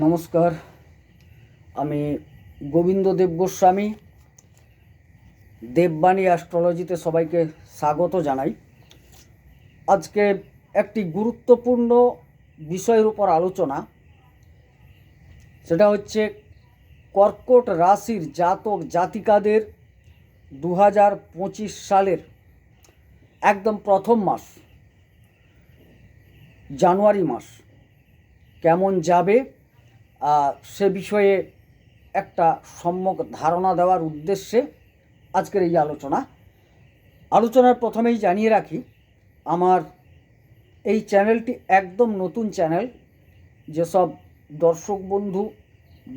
নমস্কার, আমি গোবিন্দ দেব গোস্বামী, দেববাণী অ্যাস্ট্রোলজিতে সবাইকে স্বাগত জানাই। আজকে একটি গুরুত্বপূর্ণ বিষয়ের উপর আলোচনা, সেটা হচ্ছে কর্কট রাশির জাতক জাতিকাদের দু হাজার পঁচিশ সালের একদম প্রথম মাস, জানুয়ারি মাস, কেমন যাবে? সে বিষয়ে একটা সম্যক ধারণা দেওয়ার উদ্দেশ্যে আজকের এই আলোচনা। আলোচনার প্রথমেই জানিয়ে রাখি, আমার এই চ্যানেলটি একদম নতুন চ্যানেল। যেসব দর্শক বন্ধু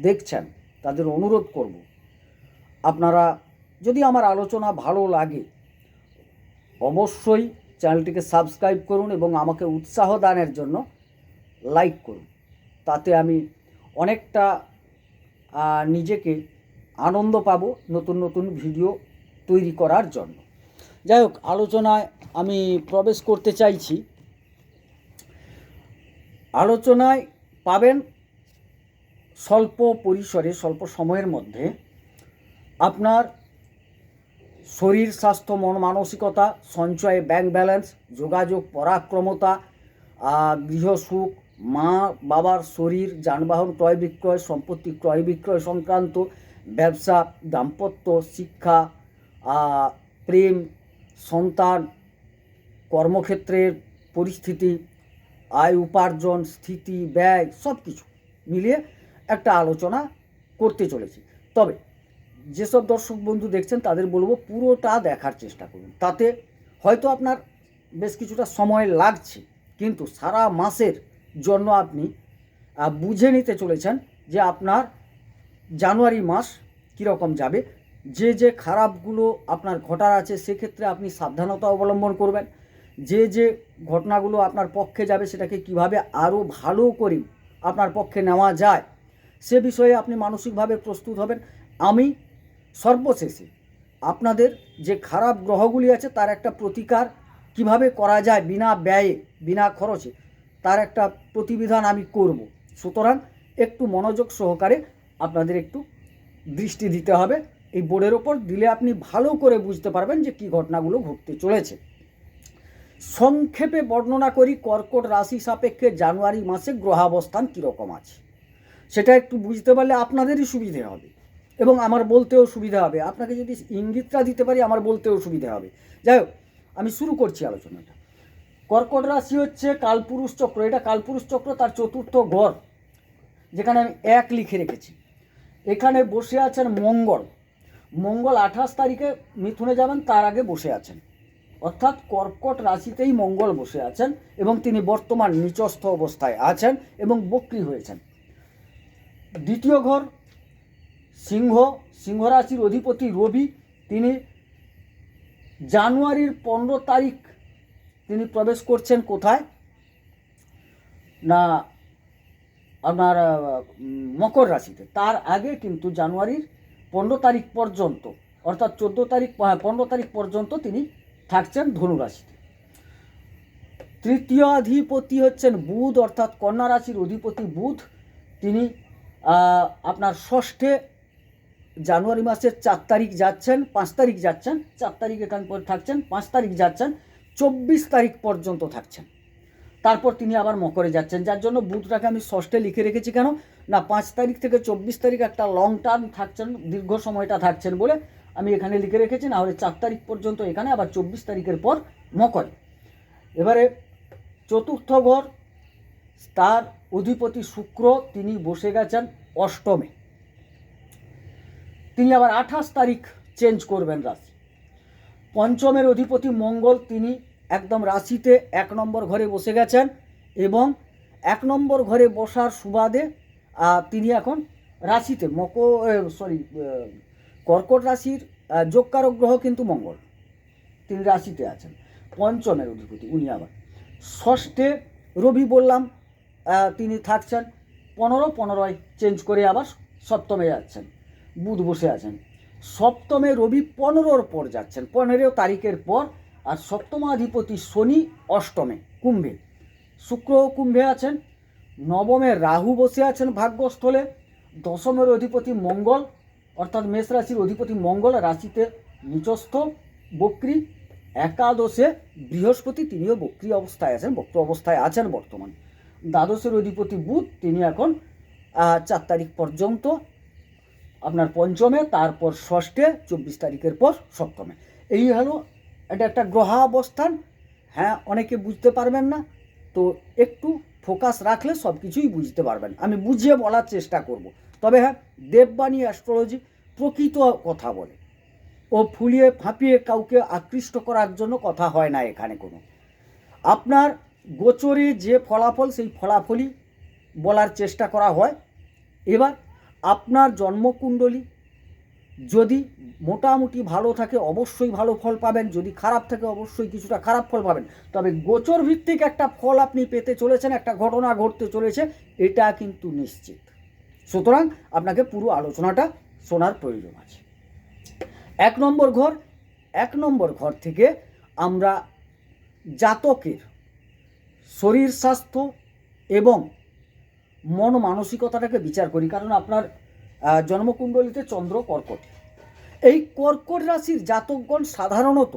দেখছেন, তাদের অনুরোধ করব, আপনারা যদি আমার আলোচনা ভালো লাগে, অবশ্যই চ্যানেলটিকে সাবস্ক্রাইব করুন এবং আমাকে উৎসাহ দানের জন্য লাইক করুন। তাতে আমি অনেকটা নিজেকে আনন্দ পাব নতুন নতুন ভিডিও তৈরি করার জন্য। যাই হোক, আলোচনায় আমি প্রবেশ করতে চাইছি। আলোচনায় পাবেন স্বল্প পরিসরে, স্বল্প সময়ের মধ্যে আপনার শরীর, স্বাস্থ্য, মন মানসিকতা, সঞ্চয়ে, ব্যাংক ব্যালেন্স, যোগাযোগ, পরাক্রমতা গৃহসুখ মা বাবার শরীর, যানবাহন ক্রয় বিক্রয়, সম্পত্তি ক্রয় বিক্রয় সংক্রান্ত ব্যবসা, দাম্পত্য শিক্ষা প্রেম, সন্তান, কর্মক্ষেত্রের পরিস্থিতি, আয় উপার্জন, স্থিতি, ব্যয় সব কিছু মিলিয়ে একটা আলোচনা করতে চলেছি। তবে যেসব দর্শক বন্ধু দেখছেন, তাদের বলব পুরোটা দেখার চেষ্টা করুন। তাতে হয়তো আপনার বেশ কিছুটা সময় লাগছে, কিন্তু সারা মাসের জন্য আপনি বুঝে নিতে চলেছেন যে আপনার জানুয়ারি মাস কীরকম যাবে। যে যে খারাপগুলো আপনার ঘটার আছে, সেক্ষেত্রে আপনি সাবধানতা অবলম্বন করবেন। যে যে ঘটনাগুলো আপনার পক্ষে যাবে, সেটাকে কীভাবে আরও ভালো করে আপনার পক্ষে নেওয়া যায়, সে বিষয়ে আপনি মানসিকভাবে প্রস্তুত হবেন। আমি সর্বশেষে আপনাদের যে খারাপ গ্রহগুলি আছে, তার একটা প্রতিকার কীভাবে করা যায় বিনা ব্যয়ে, বিনা খরচে তার একটা প্রতিবিধান আমি করব। সুতরাং একটু মনোযোগ সহকারে আপনাদের একটু দৃষ্টি দিতে হবে। এই বোর্ডের ওপর দিলে আপনি ভালো করে বুঝতে পারবেন যে কী ঘটনাগুলো ঘটতে চলেছে। সংক্ষেপে বর্ণনা করি, কর্কট রাশি সাপেক্ষে জানুয়ারি মাসে গ্রহাবস্থান কীরকম আছে। সেটা একটু বুঝতে পারলে আপনাদেরই সুবিধে হবে এবং আমার বলতেও সুবিধা হবে। আপনাকে যদি ইঙ্গিতটা দিতে পারি, আমার বলতেও সুবিধা হবে। যাই হোক, আমি শুরু করছি আলোচনাটা। কর্কট রাশি হচ্ছে কালপুরুষ চক্র। এটা কালপুরুষ চক্র তার চতুর্থ গড় যেখানে আমি এক লিখে রেখেছি। এখানে বসে আছেন মঙ্গল। মঙ্গল আঠাশ তারিখে মিথুনে যাবেন, তার আগে বসে আছেন। অর্থাৎ কর্কট রাশিতেই মঙ্গল বসে আছেন এবং তিনি বর্তমান নিচস্থ অবস্থায় আছেন এবং বক্রি হয়েছেন। দ্বিতীয় ঘর, সিংহ। সিংহ রাশির অধিপতি রবি। তিনি জানুয়ারির পনেরো তারিখ তিনি প্রবেশ করছেন কোথায়? না, আপনার মকর রাশিতে। তার আগে কিন্তু জানুয়ারির পনেরো তারিখ পর্যন্ত, অর্থাৎ চোদ্দ তারিখ পনেরো তারিখ পর্যন্ত তিনি থাকছেন ধনু রাশিতে। তৃতীয় অধিপতি হচ্ছেন বুধ, অর্থাৎ কন্যা রাশির অধিপতি বুধ। তিনি আপনার ষষ্ঠে জানুয়ারি মাসের চার তারিখ যাচ্ছেন, পাঁচ তারিখ যাচ্ছেন, চার তারিখ এখান পর থাকছেন, পাঁচ তারিখ যাচ্ছেন। চব্বিশ তারিখ পর্যন্ত থাকছেন। তারপর তিনি আবার মকরে যাচ্ছেন, যার জন্য বুধটাকে আমি ষষ্ঠে লিখে রেখেছি কেন? না, পাঁচ তারিখ থেকে চব্বিশ তারিখ একটা লং টার্ম থাকছেন, দীর্ঘ সময়টা থাকছেন বলে আমি এখানে লিখে রেখেছি না হলে চার তারিখ পর্যন্ত এখানে, আবার চব্বিশ তারিখের পর মকরে। এবারে চতুর্থ ঘর, তার অধিপতি শুক্র, তিনি বসে গেছেন অষ্টমে। তিনি আবার আঠাশ তারিখ চেঞ্জ করবেন রাশি। পঞ্চমের অধিপতি মঙ্গল, তিনি একদম রাশিতে এক নম্বর ঘরে বসে গেছেন এবং এক নম্বর ঘরে বসার সুবাদে তিনি এখন রাশিতে মক সরি কর্কট রাশির যোগকারক গ্রহ কিন্তু মঙ্গল। তিনি রাশিতে আছেন। পঞ্চমের অধিপতি, উনি আবার। ষষ্ঠে রবি বললাম তিনি থাকছেন। পনেরো, পনেরোয় চেঞ্জ করে আবার সপ্তমে যাচ্ছেন। বুধ বসে আছেন। সপ্তমে রবি পনেরোর পর যাচ্ছেন। পনেরো তারিখের পর আর সপ্তমাধিপতি শনি অষ্টমে, কুম্ভে। শুক্র কুম্ভে আছেন, নবমে রাহু বসে আছেন ভাগ্যস্থলে, দশমের অধিপতি মঙ্গল, অর্থাৎ মেষ রাশির অধিপতি মঙ্গল রাশিতে নিচস্থ বক্রী, একাদশে বৃহস্পতি, তিনিও বক্রী অবস্থায় আছেন, বক্র অবস্থায় আছেন বর্তমানে। দ্বাদশের অধিপতি বুধ, তিনি এখন চার তারিখ পর্যন্ত, আপনার পঞ্চমে, তারপর ষষ্ঠে, চব্বিশ তারিখের পর সপ্তমে। এই হলো এটা একটা গ্রহাবস্থান। হ্যাঁ অনেকে বুঝতে পারবেন না। তো একটু ফোকাস রাখলে সব কিছুই বুঝতে পারবেন। আমি বুঝিয়ে বলার চেষ্টা করব। তবে হ্যাঁ দেববাণী অ্যাস্ট্রোলজি প্রকৃত কথা বলে। ও ফুলিয়ে ফাঁপিয়ে কাউকে আকৃষ্ট করার জন্য কথা হয় না এখানে কোনো। আপনার গোচরে যে ফলাফল, সেই ফলাফলই বলার চেষ্টা করা হয়। এবার আপনার জন্মকুণ্ডলী যদি মোটামুটি ভালো থাকে, অবশ্যই ভালো ফল পাবেন। যদি খারাপ থাকে, অবশ্যই কিছুটা খারাপ ফল পাবেন। তবে গোচর ভিত্তিক একটা ফল আপনি পেতে চলেছেন, একটা ঘটনা ঘটতে চলেছে, এটা কিন্তু নিশ্চিত। সুতরাং আপনাকে পুরো আলোচনাটা শোনার প্রয়োজন আছে। এক নম্বর ঘর, এক নম্বর ঘর থেকে আমরা জাতকের শরীর স্বাস্থ্য এবং মন মানসিকতাটাকে বিচার করি। কারণ আপনার জন্মকুণ্ডলিতে চন্দ্র কর্কট। এই কর্কট রাশির জাতকগণ সাধারণত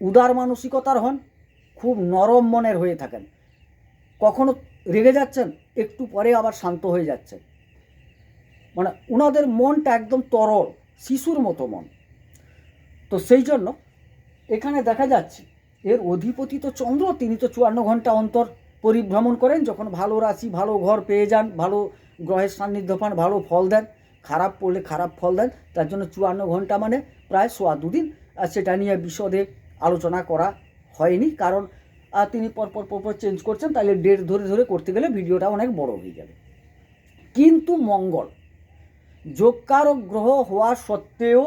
উদার মানসিকতার হন, খুব নরম মনের হয়ে থাকেন। কখনো রেগে যাচ্ছেন, একটু পরে আবার শান্ত হয়ে যাচ্ছেন। মানে ওনাদের মনটা একদম তরল, শিশুর মতো মন। তো সেই জন্য এখানে দেখা যাচ্ছে, এর অধিপতি তো চন্দ্র, তিনি তো চুয়ান্ন ঘণ্টা অন্তর পরিভ্রমণ করেন। যখন ভালো রাশি, ভালো ঘর পেয়ে যান, ভালো গ্রহের সান্নিধ্য পান, ভালো ফল দেন, খারাপ পড়লে খারাপ ফল দেন, তার জন্য চুয়ান্ন ঘণ্টা মানে প্রায় সোয়া দুদিন সেটা নিয়ে বিশদে আলোচনা করা হয়নি, কারণ তিনি পরপর পরপর চেঞ্জ করছেন, তাহলে ডেট ধরে ধরে করতে গেলে ভিডিওটা অনেক বড় হয়ে যাবে। কিন্তু মঙ্গল যোগকারক গ্রহ হওয়া সত্ত্বেও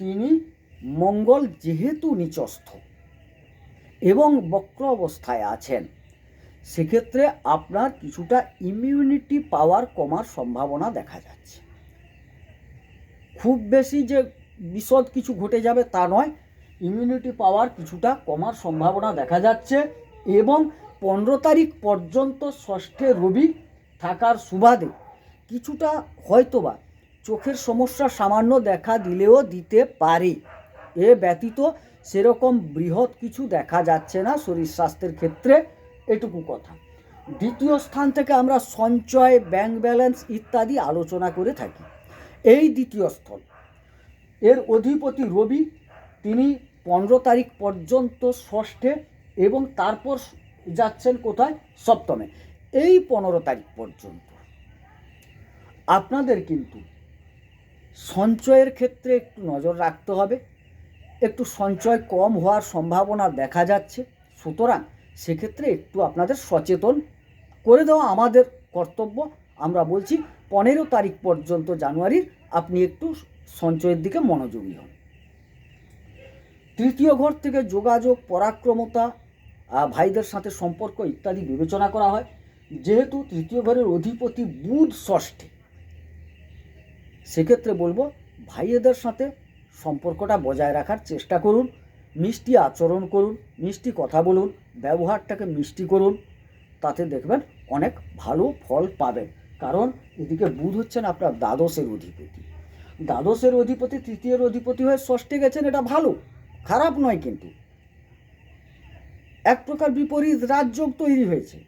তিনি মঙ্গল যেহেতু নিচস্থ এবং বক্র অবস্থায় আছেন সেক্ষেত্রে আপনার কিছুটা ইমিউনিটি পাওয়ার কমার সম্ভাবনা দেখা যাচ্ছে। খুব বেশি যে বিশদ কিছু ঘটে যাবে তা নয় ইমিউনিটি পাওয়ার কিছুটা কমার সম্ভাবনা দেখা যাচ্ছে এবং পনেরো তারিখ পর্যন্ত ষষ্ঠে রবি থাকার সুবাদে কিছুটা হয়তোবা চোখের সমস্যা সামান্য দেখা দিলেও দিতে পারে। এ ব্যতীত সেরকম বৃহৎ কিছু দেখা যাচ্ছে না শরীর স্বাস্থ্যের ক্ষেত্রে। এটুকু কথা। দ্বিতীয় স্থান থেকে আমরা সঞ্চয়, ব্যাংক ব্যালেন্স ইত্যাদি আলোচনা করে থাকি। এই দ্বিতীয় স্থল। এর অধিপতি রবি, তিনি পনেরো তারিখ পর্যন্ত ষষ্ঠে এবং তারপর যাচ্ছেন কোথায়? সপ্তমে। এই পনেরো তারিখ পর্যন্ত। আপনাদের কিন্তু সঞ্চয়ের ক্ষেত্রে একটু নজর রাখতে হবে। একটু সঞ্চয় কম হওয়ার সম্ভাবনা দেখা যাচ্ছে। সুতরাং সেক্ষেত্রে একটু আপনাদের সচেতন করে দেওয়া আমাদের কর্তব্য। আমরা বলছি, পনেরো তারিখ পর্যন্ত জানুয়ারির আপনি একটু সঞ্চয়ের দিকে মনোযোগী হন। তৃতীয় ঘর থেকে যোগাযোগ, পরাক্রমতা ভাইদের সাথে সম্পর্ক ইত্যাদি বিবেচনা করা হয়। যেহেতু তৃতীয় ঘরের অধিপতি বুধ ষষ্ঠে, সেক্ষেত্রে বলব ভাইয়েদের সাথে সম্পর্কটা বজায় রাখার চেষ্টা করুন। মিষ্টি আচরণ করুন, মিষ্টি কথা বলুন, ব্যবহারটাকে মিষ্টি করুন, তাতে দেখবেন অনেক ভালো ফল পাবেন। কারণ এদিকে বুধ হচ্ছেন আপনার দ্বাদশের অধিপতি। দ্বাদশের অধিপতি, তৃতীয়ের অধিপতি হয়ে ষষ্ঠে গেছেন, এটা ভালো, খারাপ নয় কিন্তু। এক প্রকার বিপরীত রাজযোগ তৈরি হয়েছে।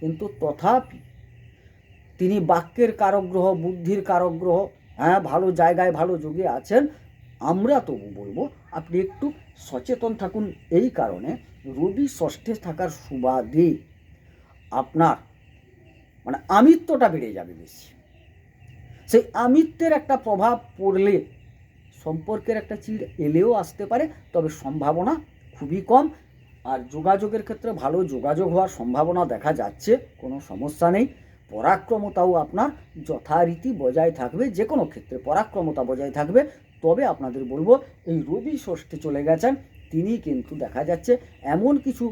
কিন্তু তথাপি তিনি বাক্যের কারগ্রহ বুদ্ধির কারগ্রহ হ্যাঁ ভালো জায়গায় ভালো যোগে আছেন আমরা তবু বলব, আপনি একটু সচেতন থাকুন। এই কারণে রবি ষষ্ঠে থাকার সুবাদে আপনার মানে আমিত্বটা বেড়ে যাবে বেশি। সেই আমিত্বের একটা প্রভাব পড়লে সম্পর্কের একটা চিড় এলেও আসতে পারে, তবে সম্ভাবনা খুবই কম। আর যোগাযোগের ক্ষেত্রে ভালো যোগাযোগ হওয়ার সম্ভাবনা দেখা যাচ্ছে, কোনো সমস্যা নেই। পরাক্রমতাও আপনার যথারীতি বজায় থাকবে যে কোনো ক্ষেত্রে পরাক্রমতা বজায় থাকবে। তবে আপনাদের বলব, এই রবি ষষ্ঠে চলে গেছেন তিনি কিন্তু দেখা যাচ্ছে এমন কিছু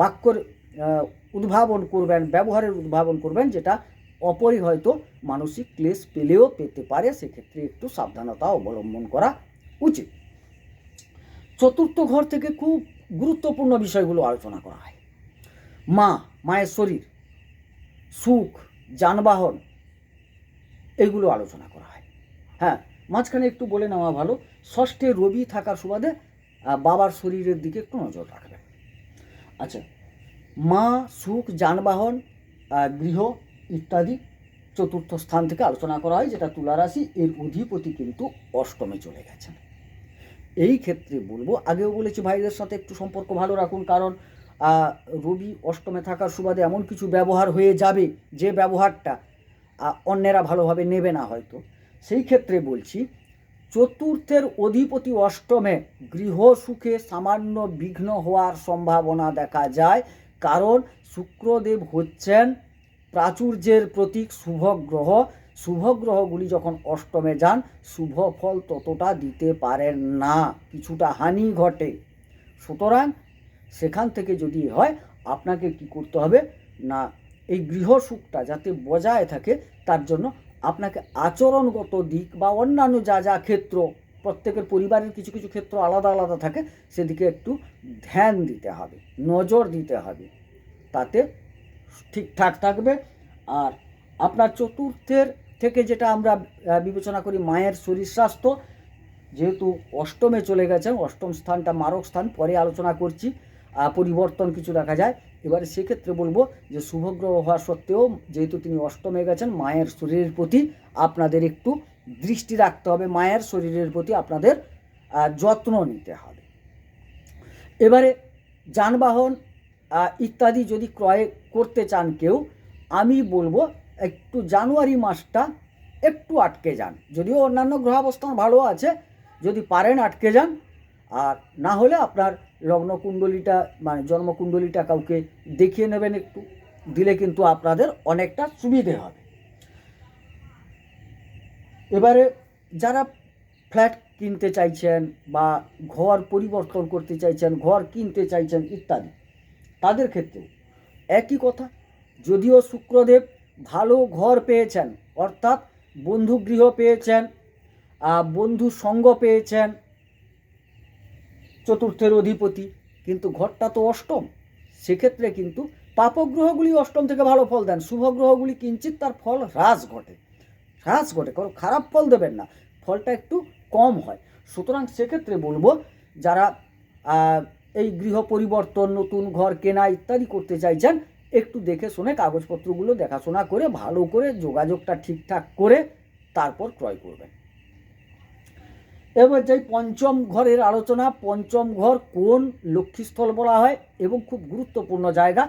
বাক্যর উদ্ভাবন করবেন, ব্যবহারের উদ্ভাবন করবেন যেটা অপরই হয়তো মানসিক ক্লেশ পেলেও পেতে পারে, সেক্ষেত্রে একটু সাবধানতা অবলম্বন করা উচিত। চতুর্থ ঘর থেকে খুব গুরুত্বপূর্ণ বিষয়গুলো আলোচনা করা হয়। মা, মায়ের শরীর, সুখ, যানবাহন, এগুলো আলোচনা করা হয়। হ্যাঁ মাঝখানে একটু বলে নেওয়া ভালো। ষষ্ঠে রবি থাকার সুবাদে বাবার শরীরের দিকে একটু নজর রাখবেন। আচ্ছা মা, সুখ, যানবাহন গৃহ ইত্যাদি চতুর্থ স্থান থেকে আলোচনা করা হয়, যেটা তুলা রাশি, এর অধিপতি কিন্তু অষ্টমে চলে গেছেন। এই ক্ষেত্রে বলব, আগেও বলেছি ভাইদের সাথে একটু সম্পর্ক ভালো রাখুন, কারণ রবি অষ্টমে থাকার সুবাদে এমন কিছু ব্যবহার হয়ে যাবে, যে ব্যবহারটা অন্যেরা ভালোভাবে নেবে না হয়তো। সেই ক্ষেত্রে বলছি, চতুর্থের অধিপতি অষ্টমে গৃহ সুখে সামান্য বিঘ্ন হওয়ার সম্ভাবনা দেখা যায়, কারণ শুক্রদেব হচ্ছেন প্রাচুর্যের প্রতীক শুভ গ্রহ। শুভ গ্রহগুলি যখন অষ্টমে যান, শুভ ফল ততটা দিতে পারেন না, কিছুটা হানি ঘটে। সুতরাং সেখান থেকে যদি হয়, আপনাকে কি করতে হবে? না, এই গৃহ সুখটা যাতে বজায় থাকে, তার জন্য আপনাকে আচরণগত দিক বা অন্যান্য যা যা ক্ষেত্র, প্রত্যেকের পরিবারের কিছু কিছু ক্ষেত্র আলাদা আলাদা থাকে, সেদিকে একটু ধ্যান দিতে হবে, নজর দিতে হবে। তাতে ঠিকঠাক থাকবে। আর আপনার চতুর্থের থেকে যেটা আমরা বিবেচনা করি মায়ের শরীর স্বাস্থ্য, যেহেতু অষ্টমে চলে গেছেন, অষ্টম স্থানটা মারক স্থান, পরে আলোচনা করছি পরিবর্তন কিছু দেখা যায়। এবারে সেক্ষেত্রে বলব যে শুভগ্রহ হওয়া সত্ত্বেও যেহেতু তিনি অষ্টমে গেছেন, মায়ের শরীরের প্রতি আপনাদের একটু দৃষ্টি রাখতে হবে। মায়ের শরীরের প্রতি আপনাদের যত্ন নিতে হবে। এবারে যানবাহন ইত্যাদি যদি ক্রয় করতে চান কেউ, আমি বলব একটু জানুয়ারি মাসটা একটু আটকে যান। যদিও অন্যান্য গ্রহাবস্থান ভালো আছে, যদি পারেন আটকে যান। আর না হলে আপনার লগ্নকুণ্ডলীটা মানে জন্মকুণ্ডলীটা কাউকে দেখিয়ে নেবেন একটু, দিলে কিন্তু আপনাদের অনেকটা সুবিধে হবে। এবারে যারা ফ্ল্যাট কিনতে চাইছেন বা ঘর পরিবর্তন করতে চাইছেন, ঘর কিনতে চাইছেন ইত্যাদি, তাদের ক্ষেত্রেও একই কথা, যদিও শুক্রদেব ভালো ঘর পেয়েছেন, অর্থাৎ বন্ধু গৃহ পেয়েছেন বন্ধু সঙ্গ পেয়েছেন চতুর্থের অধিপতি। কিন্তু ঘরটা তো অষ্টম। সেক্ষেত্রে কিন্তু পাপগ্রহগুলি অষ্টম থেকে ভালো ফল দেন। শুভ গ্রহগুলি কিঞ্চিত তার ফল হ্রাস ঘটে। হ্রাস ঘটে কারণ খারাপ ফল দেবেন না। ফলটা একটু কম হয়। সুতরাং সেক্ষেত্রে বলব, যারা এই গৃহ পরিবর্তন, নতুন ঘর কেনা ইত্যাদি করতে চাইছেন, একটু দেখে শুনে কাগজপত্রগুলো দেখাশোনা করে, ভালো করে যোগাযোগটা ঠিকঠাক করে তারপর ক্রয় করবেন। এবার যাই পঞ্চম ঘরের আলোচনা, পঞ্চম ঘর কোন লক্ষ্মীস্থল বলা হয় এবং খুব গুরুত্বপূর্ণ জায়গা।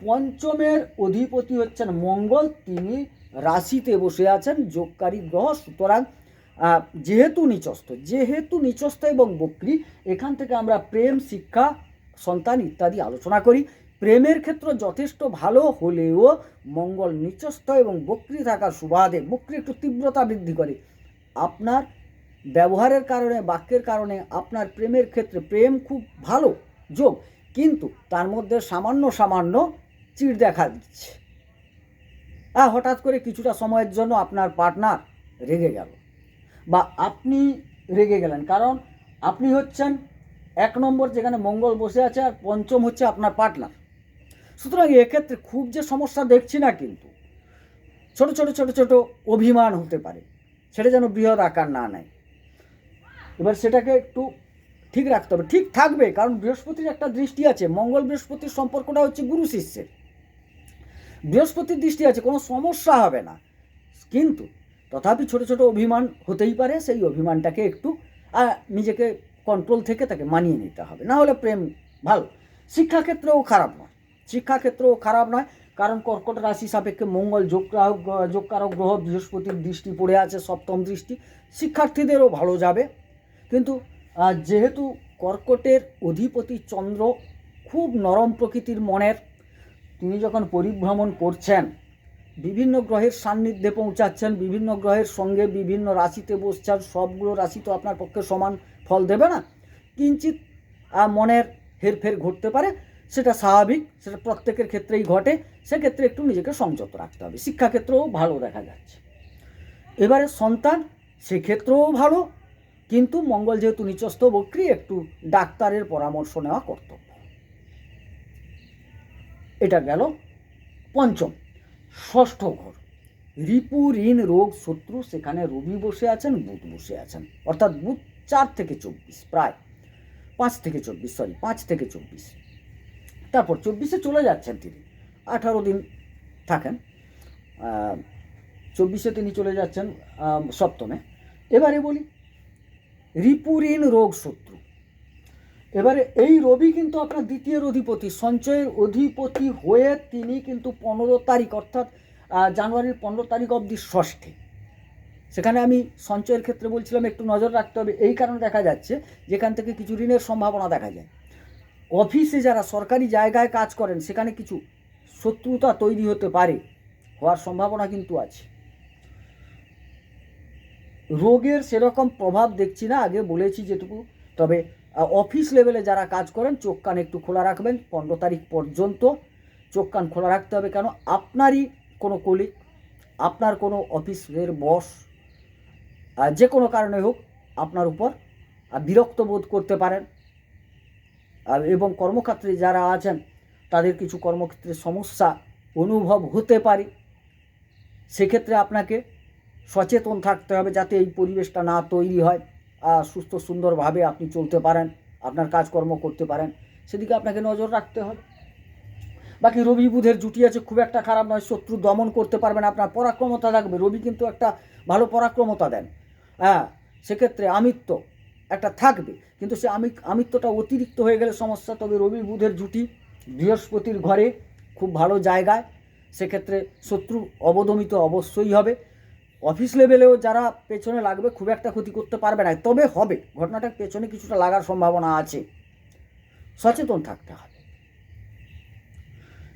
পঞ্চমের অধিপতি হচ্ছেন মঙ্গল, তিনি রাশিতে বসে আছেন, যোগকারী গ্রহ, সুতরাং যেহেতু নিচস্থ যেহেতু নিচস্থ এবং বক্রী, এখান থেকে আমরা প্রেম, শিক্ষা, সন্তান ইত্যাদি আলোচনা করি। প্রেমের ক্ষেত্র যথেষ্ট ভালো হলেও মঙ্গল নিচস্থ এবং বক্রী থাকার সুবাদে, বক্রী একটু তীব্রতা বৃদ্ধি করে। আপনার ব্যবহারের কারণে, বাক্যের কারণে আপনার প্রেমের ক্ষেত্রে প্রেম খুব ভালো যোগ, কিন্তু তার মধ্যে সামান্য সামান্য চিড় দেখা দিচ্ছে। হ্যাঁ হঠাৎ করে কিছুটা সময়ের জন্য আপনার পার্টনার রেগে গেল। বা আপনি রেগে গেলেন, কারণ আপনি হচ্ছেন এক নম্বর যেখানে মঙ্গল বসে আছে আর পঞ্চম হচ্ছে আপনার পার্টনার। সুতরাং এক্ষেত্রে খুব যে সমস্যা দেখছি না কিন্তু, ছোট ছোট ছোট ছোট অভিমান হতে পারে, সেটা যেন বৃহৎ আকার না নেয়। এবার সেটাকে একটু ঠিক রাখতে হবে। ঠিক থাকবে, কারণ বৃহস্পতির একটা দৃষ্টি আছে, মঙ্গল বৃহস্পতির সম্পর্কটা হচ্ছে গুরু শিষ্যের। বৃহস্পতির দৃষ্টি আছে, কোনো সমস্যা হবে না। কিন্তু তথাপি ছোট ছোট অভিমান হতেই পারে, সেই অভিমানটাকে একটু নিজেকে কন্ট্রোল থেকে তাকে মানিয়ে নিতে হবে। না হলে প্রেম ভালো। শিক্ষাক্ষেত্রেও খারাপ নয়। শিক্ষাক্ষেত্রেও খারাপ নয়, কারণ কর্কট রাশি সাপেক্ষে মঙ্গল যোগকারক যোগকারক গ্রহ বৃহস্পতির দৃষ্টি পড়ে আছে, সপ্তম দৃষ্টি। শিক্ষার্থীদেরও ভালো যাবে। কিন্তু যেহেতু কর্কটের অধিপতি চন্দ্র খুব নরম প্রকৃতির মনের, তিনি যখন পরিভ্রমণ করছেন, বিভিন্ন গ্রহের সান্নিধ্যে পৌঁছাচ্ছেন, বিভিন্ন গ্রহের সঙ্গে বিভিন্ন রাশিতে বসছেন, সবগুলো রাশি তো আপনার পক্ষে সমান ফল দেবে না। কিঞ্চিত মনের হেরফের ঘটতে পারে, সেটা স্বাভাবিক, সেটা প্রত্যেকের ক্ষেত্রেই ঘটে, সেক্ষেত্রে একটু নিজেকে সংযত রাখতে হবে। শিক্ষাক্ষেত্রেও ভালো দেখা যাচ্ছে। এবারে সন্তান, সেক্ষেত্রেও ভালো কিন্তু মঙ্গল যেহেতু নিচস্থ, বক্রী একটু ডাক্তারের পরামর্শ নেওয়া কর্তব্য। এটা গেল পঞ্চম। ষষ্ঠ ঘর। রিপু ঋণ রোগ শত্রু, সেখানে রবি বসে আছেন, বুধ বসে আছেন। অর্থাৎ বুধ চার থেকে চব্বিশ, প্রায় পাঁচ থেকে চব্বিশ সরি পাঁচ থেকে চব্বিশ। তারপর চব্বিশে চলে যাচ্ছেন তিনি। আঠারো দিন থাকেন। চব্বিশে তিনি চলে যাচ্ছেন সপ্তমে। এবারে বলি রিপুঋণ রোগ শত্রু। এবারে এই রবি কিন্তু আপনার দ্বিতীয় অধিপতি, সঞ্চয়ের অধিপতি হয়ে তিনি কিন্তু পনেরো তারিখ, অর্থাৎ জানুয়ারির পনেরো তারিখ অবধি ষষ্ঠে। সেখানে আমি সঞ্চয়ের ক্ষেত্রে বলছিলাম, একটু নজর রাখতে হবে। এই কারণে দেখা যাচ্ছে, যেখান থেকে কিছু ঋণের সম্ভাবনা দেখা যায়। অফিসে যারা সরকারি জায়গায় কাজ করেন, সেখানে কিছু শত্রুতা তৈরি হতে পারে, হওয়ার সম্ভাবনা কিন্তু আছে। রোগের সেরকম প্রভাব দেখছি না, আগে বলেছি যেটুকু। তবে অফিস লেভেলে যারা কাজ করেন, চোখ কান একটু খোলা রাখবেন, পনেরো তারিখ পর্যন্ত চোখ কান খোলা রাখতে হবে। কেন? আপনারই কোনো কলিগ আপনার কোনো অফিসের বস যে কোনো কারণে হোক আপনার উপর বিরক্ত বোধ করতে পারেন। এবং কর্মক্ষেত্রে যারা আছেন, তাদের কিছু কর্মক্ষেত্রে সমস্যা অনুভব হতে পারে। সেক্ষেত্রে আপনাকে সচেতন থাকতে হবে যাতে এই পরিবেশটা না তৈরি হয় সুস্থ সুন্দরভাবে আপনি চলতে পারেন, আপনার কাজকর্ম করতে পারেন। সেদিকে আপনাকে নজর রাখতে হবে। বাকি রবি বুধের জুটি আছে, খুব একটা খারাপ নয়, শত্রু দমন করতে পারবেন, আপনার পরাক্রমতা থাকবে। রবি কিন্তু একটা ভালো পরাক্রমতা দেন। হ্যাঁ সেক্ষেত্রে আমিত্ব একটা থাকবে, কিন্তু সে আমি আমিত্বটা অতিরিক্ত হয়ে গেলে সমস্যা। তবে রবি বুধের জুটি বৃহস্পতির ঘরে খুব ভালো জায়গায়, সেক্ষেত্রে শত্রু অবদমিত অবশ্যই হবে। অফিস লেভেলেও যারা পেছনে লাগবে খুব একটা ক্ষতি করতে পারবে না, তবে হবে। ঘটনাটা পেছনে কিছুটা লাগার সম্ভাবনা আছে। সচেতন থাকতে হবে।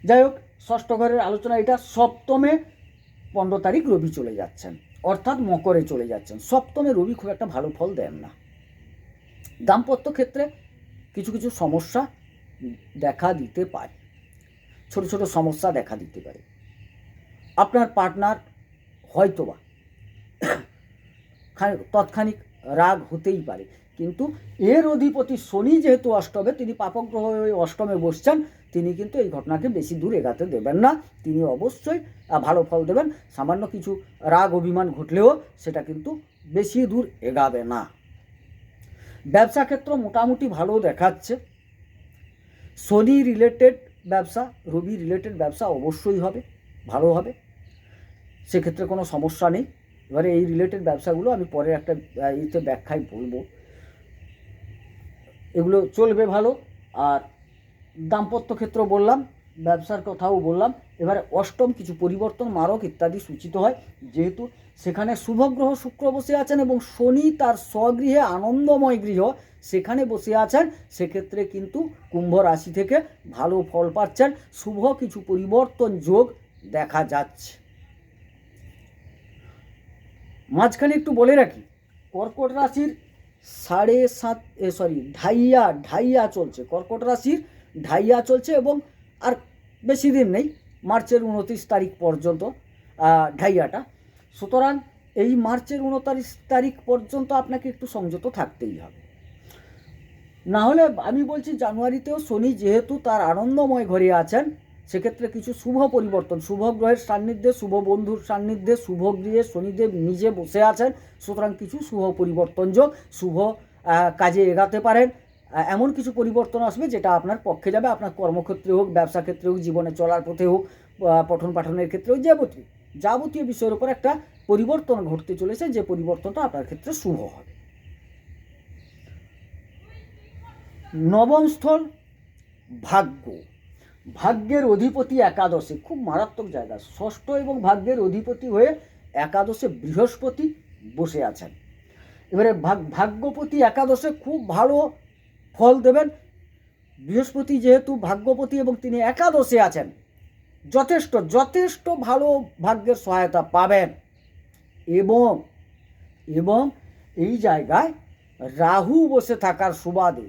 যাই হোক, ষষ্ঠ ঘরের আলোচনা এটা। সপ্তমে পনেরো তারিখ রবি চলে যাচ্ছেন। অর্থাৎ মকরে চলে যাচ্ছেন। সপ্তমে রবি খুব একটা ভালো ফল দেন না। দাম্পত্য ক্ষেত্রে কিছু কিছু সমস্যা দেখা দিতে পারে। ছোট ছোট সমস্যা দেখা দিতে পারে। আপনার পার্টনার হয়তোবা তৎক্ষণিক রাগ হতেই পারে। কিন্তু এর অধিপতি শনি যেহেতু অষ্টমে, তিনি পাপগ্রহ হয়ে অষ্টমে বসছেন, তিনি কিন্তু এই ঘটনাকে বেশি দূর এগাতে দেবেন না। তিনি অবশ্যই ভালো ফল দেবেন। সামান্য কিছু রাগ অভিমান ঘটলেও সেটা কিন্তু বেশি দূর এগাবে না। ব্যবসা ক্ষেত্র মোটামুটি ভালো দেখাচ্ছে। শনি রিলেটেড ব্যবসা, রবি রিলেটেড ব্যবসা অবশ্যই হবে, ভালো হবে। সেক্ষেত্রে কোনো সমস্যা নেই। এবারে এই রিলেটেড ব্যবসাগুলো আমি পরে একটা ইতে ব্যাখ্যায় বলব। এগুলো চলবে ভালো, আর দাম্পত্য ক্ষেত্র বললাম, ব্যবসার কথাও বললাম। এবারে অষ্টম কিছু পরিবর্তন, মারক ইত্যাদি সূচিত হয়। যেহেতু সেখানে শুভগ্রহ শুক্র বসে আছেন এবং শনি তার স্বগৃহে আনন্দময় গৃহ সেখানে বসে আছেন, সেক্ষেত্রে কিন্তু কুম্ভ রাশি থেকে ভালো ফল পাচ্ছেন। শুভ কিছু পরিবর্তন যোগ দেখা যাচ্ছে। মাঝখানে একটু বলে রাখি, কর্কট রাশির সাড়ে সাত সরি ঢাইয়া ঢাইয়া চলছে। কর্কট রাশির ঢাইয়া চলছে এবং আর বেশি দিন নেই, মার্চের উনত্রিশ তারিখ পর্যন্ত ঢাইয়াটা। সুতরাং এই মার্চের উনত্রিশ তারিখ পর্যন্ত আপনাকে একটু সংযত থাকতেই হবে। না হলে আমি বলছি, জানুয়ারিতেও শনি যেহেতু তার আনন্দময় ঘরে আছেন সেক্ষেত্রে কিছু শুভ পরিবর্তন, শুভ গ্রহের সান্নিধ্যে, শুভ বন্ধুর সান্নিধ্যে, শুভ গৃহে শনিদেব নিজে বসে আছেন, সুতরাং কিছু শুভ পরিবর্তন যোগ, শুভ কাজে এগাতে পারেন। এমন কিছু পরিবর্তন আসবে যেটা আপনার পক্ষে যাবে, আপনার কর্মক্ষেত্রে হোক, ব্যবসা ক্ষেত্রে হোক, জীবনে চলার পথে হোক পঠন পাঠনের ক্ষেত্রে হোক, যাবতীয় যাবতীয় বিষয়ের উপর একটা পরিবর্তন ঘটতে চলেছে, যে পরিবর্তনটা আপনার ক্ষেত্রে শুভ হবে। নবম স্থল, ভাগ্য। ভাগ্যের অধিপতি একাদশে, খুব মারাত্মক জায়গা। ষষ্ঠ এবং ভাগ্যের অধিপতি হয়ে একাদশে বৃহস্পতি বসে আছেন। এবারে ভাগ, ভাগ্যপতি একাদশে খুব ভালো ফল দেবেন। বৃহস্পতি যেহেতু ভাগ্যপতি এবং তিনি একাদশে আছেন, যথেষ্ট যথেষ্ট ভালো ভাগ্যের সহায়তা পাবেন। এবং এবং এই জায়গায় রাহু বসে থাকার সুবাদে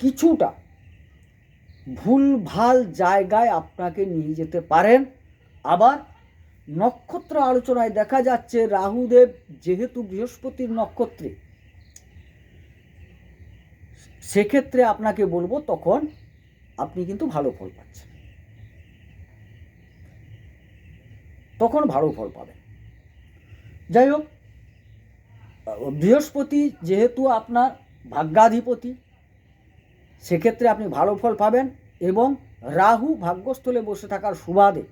কিছুটা ভুলভাল জায়গায় আপনাকে নিয়ে যেতে পারেন। আবার নক্ষত্র আলোচনায় দেখা যাচ্ছে রাহুদেব যেহেতু বৃহস্পতির নক্ষত্রে। সেক্ষেত্রে আপনাকে বলব তখন আপনি কিন্তু ভালো ফল পাচ্ছেন। তখন ভালো ফল পাবেন। যাই হোক, বৃহস্পতি যেহেতু আপনার ভাগ্যাধিপতি সেক্ষেত্রে আপনি ভালো ফল পাবেন এবং রাহু ভাগ্যস্থলে বসে থাকার সুবাদে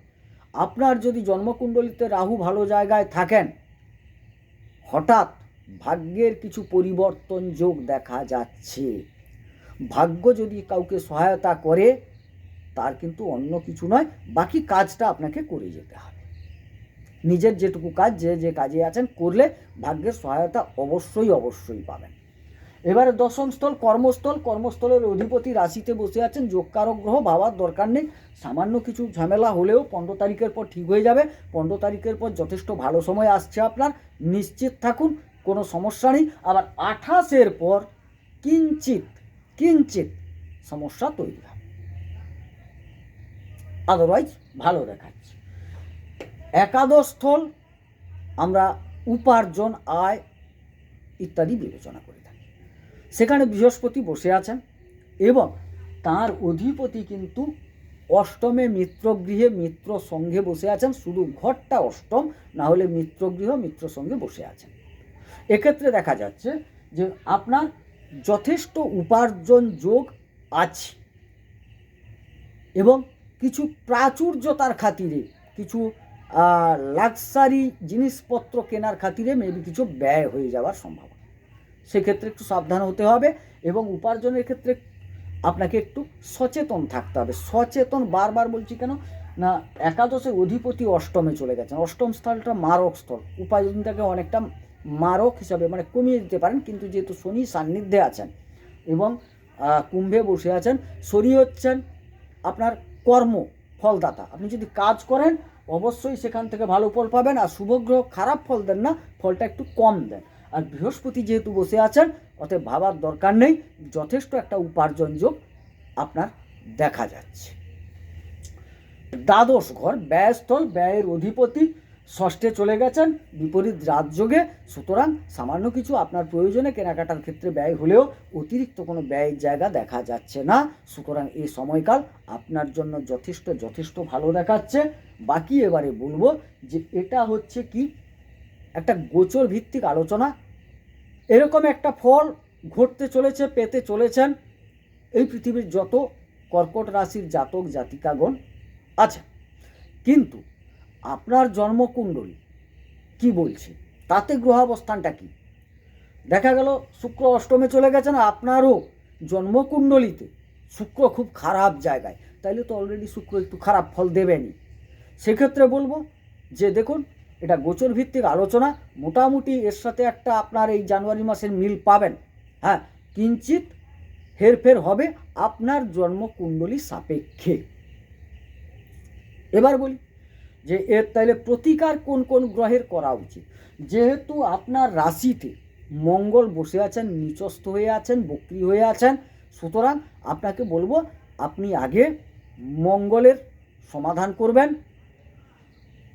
আপনার যদি জন্মকুণ্ডলিতে রাহু ভালো জায়গায় থাকেন, হঠাৎ ভাগ্যের কিছু পরিবর্তন যোগ দেখা যাচ্ছে। ভাগ্য যদি কাউকে সহায়তা করে, তার কিন্তু অন্য কিছু নয়, বাকি কাজটা আপনাকে করে যেতে হবে। নিজের যেটুকু কাজ, যে যে কাজে আছেন, করলে ভাগ্যের সহায়তা অবশ্যই অবশ্যই পাবেন। এবারে দশম স্থল, কর্মস্থল, কর্মস্থলের অধিপতি রাশিতে বসে আছেন যোগকারক গ্রহ ভাবার দরকার নেই। সামান্য কিছু ঝামেলা হলেও পনেরো তারিখের পর ঠিক হয়ে যাবে। পনেরো তারিখের পর যথেষ্ট ভালো সময় আসছে আপনার। নিশ্চিত থাকুন, কোনো সমস্যা নেই। আবার আঠাশের পর কিঞ্চিত কিঞ্চিত সমস্যা তৈরি হবে। আদারওয়াইজ ভালো দেখাচ্ছে। একাদশ স্থল, আমরা উপার্জন, আয় ইত্যাদি বিবেচনা করে সেখানে বৃহস্পতি বসে আছেন এবং তার অধিপতি কিন্তু অষ্টমে মিত্রগৃহে মিত্র সঙ্গে বসে আছেন, শুধু ঘরটা অষ্টম, না হলে মিত্রগৃহ মিত্র সঙ্গে বসে আছেন। এক্ষেত্রে দেখা যাচ্ছে যে আপনার যথেষ্ট উপার্জন যোগ আছে এবং কিছু প্রাচুর্যতার খাতিরে, কিছু লাক্সারি জিনিসপত্র কেনার খাতিরে মেবি কিছু ব্যয় হয়ে যাওয়ার সম্ভাবনা। সেক্ষেত্রে একটু সাবধান হতে হবে এবং উপার্জনের ক্ষেত্রে আপনাকে একটু সচেতন থাকতে হবে। সচেতন বারবার বলছি কেন? না, একাদশের অধিপতি অষ্টমে চলে গেছেন। অষ্টম স্থলটা মারক স্থল। উপার্জনটাকে অনেকটা মারক হিসাবে মানে কমিয়ে দিতে পারেন, কিন্তু যেহেতু শনি সান্নিধ্যে আছেন এবং কুম্ভে বসে আছেন, শনি হচ্ছেন আপনার কর্ম ফলদাতা। আপনি যদি কাজ করেন, অবশ্যই সেখান থেকে ভালো ফল পাবেন আর শুভগ্রহ খারাপ ফল দেন না, ফলটা একটু কম দেন। আর বৃহস্পতি যেহেতু বসে আছেন, অতএব ভাবার দরকার নেই, যথেষ্ট একটা উপার্জন যোগ আপনার দেখা যাচ্ছে। দ্বাদশ ঘর, ব্যয়স্থল, ব্যয়ের অধিপতি, ষষ্ঠে চলে গেছেন, বিপরীত রাজযোগে, সুতরাং সামান্য কিছু আপনার প্রয়োজনে কেনাকাটার ক্ষেত্রে ব্যয় হলেও অতিরিক্ত কোনো ব্যয়ের জায়গা দেখা যাচ্ছে না, সুতরাং এই সময়কাল আপনার জন্য যথেষ্ট যথেষ্ট ভালো দেখাচ্ছে। বাকি এবারে বলব যে এটা হচ্ছে কি? একটা গোচর ভিত্তিক আলোচনা। এরকম একটা ফল ঘটতে চলেছে, পেতে চলেছেন এই পৃথিবীর যত কর্কট রাশির জাতক, জাতিকাগণ আছে। কিন্তু আপনার জন্মকুণ্ডলী কি বলছে? তাতে গ্রহাবস্থানটা কি? দেখা গেল শুক্র অষ্টমে চলে গেছে না আপনারও জন্মকুণ্ডলিতে শুক্র খুব খারাপ জায়গায়। তাইলে তো অলরেডি শুক্র একটু খারাপ ফল দেবেনি সেক্ষেত্রে বলব যে দেখুন এটা গোচর ভিত্তিক আলোচনা। মোটামুটি এর সাথে একটা আপনার এই জানুয়ারি মাসের মিল পাবেন। হ্যাঁ কিঞ্চিত হেরফের হবে আপনার জন্মকুণ্ডলী সাপেক্ষে। এবার বলি যে এর তাইলে প্রতিকার কোন কোন গ্রহের করা উচিত? যেহেতু আপনার রাশিতে মঙ্গল বসে আছেন, নিচস্থ হয়ে আছেন, বক্রি হয়ে আছেন, সুতরাং আপনাকে বলব আপনি আগে মঙ্গলের সমাধান করবেন।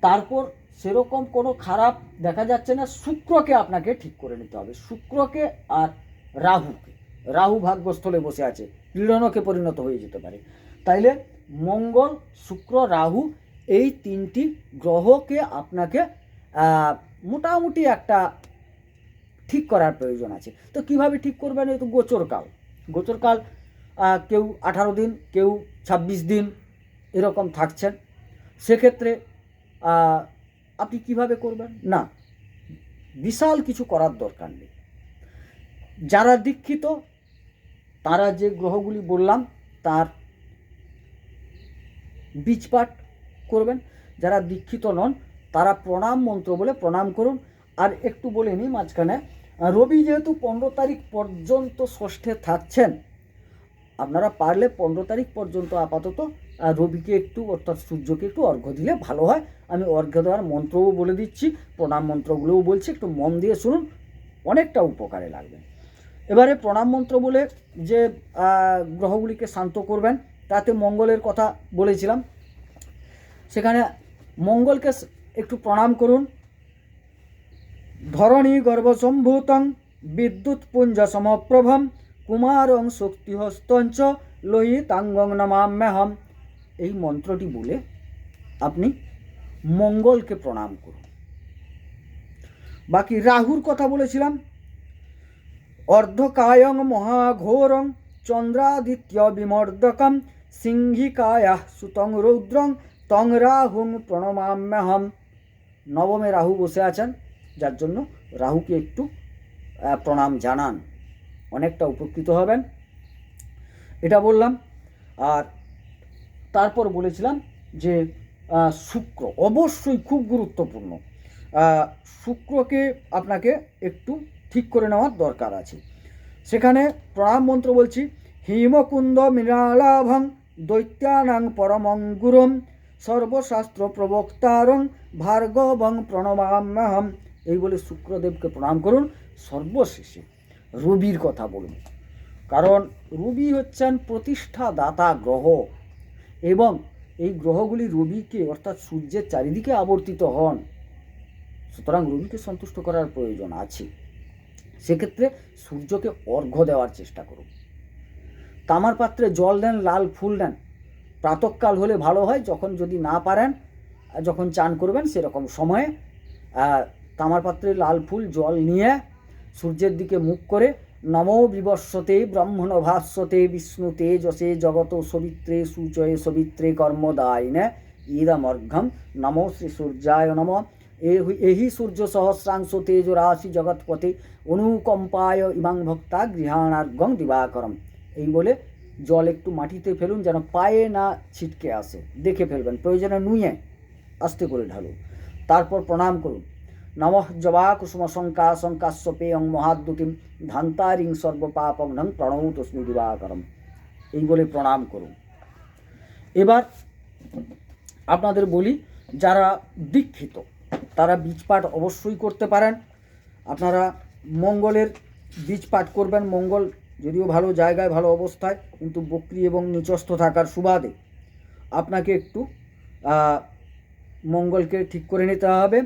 তারপর সেরকম কোনো খারাপ দেখা যাচ্ছে না, শুক্রকে আপনাকে ঠিক করে নিতে হবে। শুক্রকে আর রাহুকে। রাহু ভাগ্যস্থলে বসে আছে পীড়নকে পরিণত হয়ে যেতে পারে। তাইলে মঙ্গল, শুক্র, রাহু এই তিনটি গ্রহকে আপনাকে মোটামুটি একটা ঠিক করার প্রয়োজন আছে। তো কীভাবে ঠিক করবেন? এই তো গোচরকাল। গোচরকাল কেউ আঠারো দিন, কেউ ছাব্বিশ দিন এরকম থাকছেন। সেক্ষেত্রে আপনি কীভাবে করবেন? না। বিশাল কিছু করার দরকার নেই। যারা দীক্ষিত, তারা যে গ্রহগুলি বললাম, তার বীজপাঠ করবেন। যারা দীক্ষিত নন, তারা প্রণাম মন্ত্র বলে প্রণাম করুন। আর একটু বলে নিই মাঝখানে, রবি যেহেতু পনেরো তারিখ পর্যন্ত ষষ্ঠে থাকছেন, আপনারা পারলে পনেরো তারিখ পর্যন্ত আপাতত রবিকে একটু, অর্থাৎ সূর্যকে একটু অর্ঘ্য দিলে ভালো হয়। আমি অর্ঘ্য দেওয়ার মন্ত্রও বলে দিচ্ছি, প্রণাম মন্ত্রগুলোও বলছি, একটু মন দিয়ে শুনুন, অনেকটা উপকারে লাগবে। এবারে প্রণাম মন্ত্র বলে যে গ্রহগুলিকে শান্ত করবেন, তাতে মঙ্গলের কথা বলেছিলাম। সেখানে মঙ্গলকে একটু প্রণাম করুন। ধরণী গর্ভসম্ভূতং বিদ্যুৎ পুঞ্জ সমপ্রভম, কুমারং শক্তিহস্তঞ্চ লোহিতাঙ্গং নমাম্যহম। এই মন্ত্রটি বলে আপনি মঙ্গলকে প্রণাম করুন। বাকি রাহুর কথা বলেছিলাম। অর্ধকায়ং মহাঘোরং চন্দ্রাদিত্য বিমর্দকম সিংহিকায়া সুতং রৌদ্রং তং রাহুং প্রণমাম্যহম। নবমে রাহু বসে আছেন, যার জন্য রাহুকে একটু প্রণাম জানান। অনেকটা উপকৃত হবেন। এটা বললাম, আর তারপর বলেছিলাম যে শুক্র অবশ্যই খুব গুরুত্বপূর্ণ। শুক্রকে আপনাকে একটু ঠিক করে নেওয়ার দরকার আছে। সেখানে প্রণাম মন্ত্র বলছি, হিমকুন্দ মৃণালাভং দৈত্যানাং পরমং গুরুম সর্বশাস্ত্র প্রবক্তারং ভার্গবং প্রণমাম্যহম। এই বলে শুক্রদেবকে প্রণাম করুন সর্বশেষে। রবির কথা বলুন। কারণ রবি হচ্ছেন প্রতিষ্ঠাদাতা গ্রহ। এবং এই গ্রহগুলি রবিকে, অর্থাৎ সূর্যের চারিদিকে আবর্তিত হন। সুতরাং রবিকে সন্তুষ্ট করার প্রয়োজন আছে। সেক্ষেত্রে সূর্যকে অর্ঘ্য দেওয়ার চেষ্টা করুন। তামার পাত্রে জল দেন, লাল ফুল দেন। প্রাতকাল হলে ভালো হয়, যখন যদি না পারেন, যখন চান করবেন, সেরকম সময়ে তামার পাত্রে লাল ফুল, জল নিয়ে সূর্যের দিকে মুখ করে নমো বিবস্বতে বিষ্ণু তেজসে জগত সবিত্রে সূচয়ে সবিত্রে কর্মদায়িনে ইদমর্ঘম নমো শ্রী সূর্যায় নম এহি সূর্য সহস্রাংশ তেজ রাশি জগৎপতে অনুকম্পায় ইমাং ভক্তা গৃহাণার্ঘং দিবাকরম এই বলে জল একটু মাটিতে ফেলুন, যেন পায়ে না ছিটকে আসে। দেখে ফেলবেন, প্রয়োজনে নুয়ে আস্তে করে ঢালুন। তারপর প্রণাম করুন। নমঃ জবা কুসুম শঙ্কা শঙ্কাস্বপে অং মহাদ্যুতিম ধান্তারিং সর্বপাপং নং প্রণৌতস্মি দিবাকরম। এই বলে প্রণাম করুন। এবার আপনাদের বলি, যারা দীক্ষিত, তারা বীজপাঠ অবশ্যই করতে পারেন। আপনারা মঙ্গলের বীজপাঠ করবেন। মঙ্গল যদিও ভালো জায়গায়, ভালো অবস্থায়, কিন্তু বক্রি এবং নিচস্থ থাকার সুবাদে আপনাকে একটু মঙ্গলকে ঠিক করে নিতে হবে।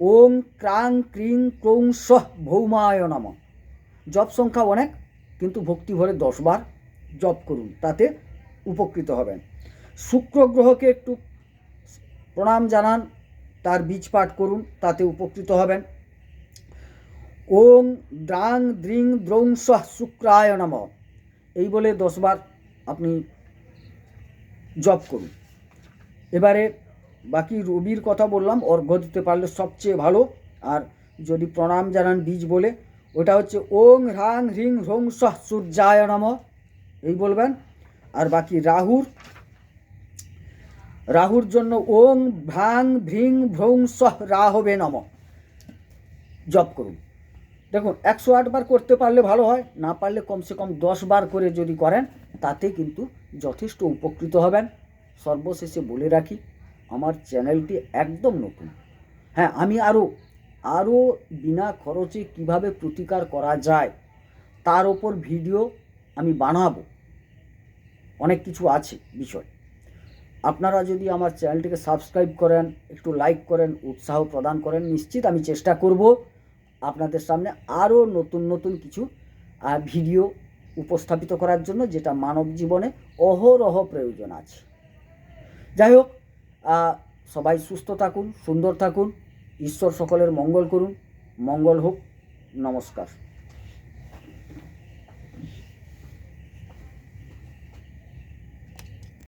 ওং ক্রাং ক্রিং ক্রৌং সহ ভৌমায় নম। জপ সংখ্যা অনেক, কিন্তু ভক্তি ভরে দশ বার জপ করুন, তাতে উপকৃত হবেন। শুক্র গ্রহকে একটু প্রণাম জানান, তার বীজ পাঠ করুন, তাতে উপকৃত হবেন। ওং দ্রাং দ্রিং দ্রৌং সহ শুক্রায় নম। এই বলে দশবার আপনি জপ করুন। এবারে বাকি রবির কথা বললাম, অর্ঘ্য দিতে পারলে সবচেয়ে ভালো। আর যদি প্রণাম জানান বীজ বলে, ওটা হচ্ছে ওং হ্রাং হ্রিং হ্রং সহ সূর্যায় নম, এই বলবেন। আর বাকি রাহুর রাহুর জন্য ওং ভ্রাং ভ্রিং ভ্রৌং সহ রাহবে নম, জপ করুন। দেখুন, একশো আট বার করতে পারলে ভালো হয়, না পারলে কমসে কম দশ বার করে যদি করেন, তাতে কিন্তু যথেষ্ট উপকৃত হবেন। সর্বশেষে বলে রাখি আমার চ্যানেলটি একদম নতুন। হ্যাঁ আমি আরও আরও বিনা খরচে কীভাবে প্রতিকার করা যায়, তার ওপর ভিডিও আমি বানাবো। অনেক কিছু আছে বিষয়। আপনারা যদি আমার চ্যানেলটিকে সাবস্ক্রাইব করেন, একটু লাইক করেন, উৎসাহ প্রদান করেন, নিশ্চিত আমি চেষ্টা করব আপনাদের সামনে আরও নতুন নতুন কিছু ভিডিও উপস্থাপিত করার জন্য, যেটা মানব জীবনে অহরহ প্রয়োজন আছে। যাই হোক সবাই সুস্থ থাকুন সুন্দর থাকুন ঈশ্বর সকলের মঙ্গল করুন মঙ্গল হোক নমস্কার।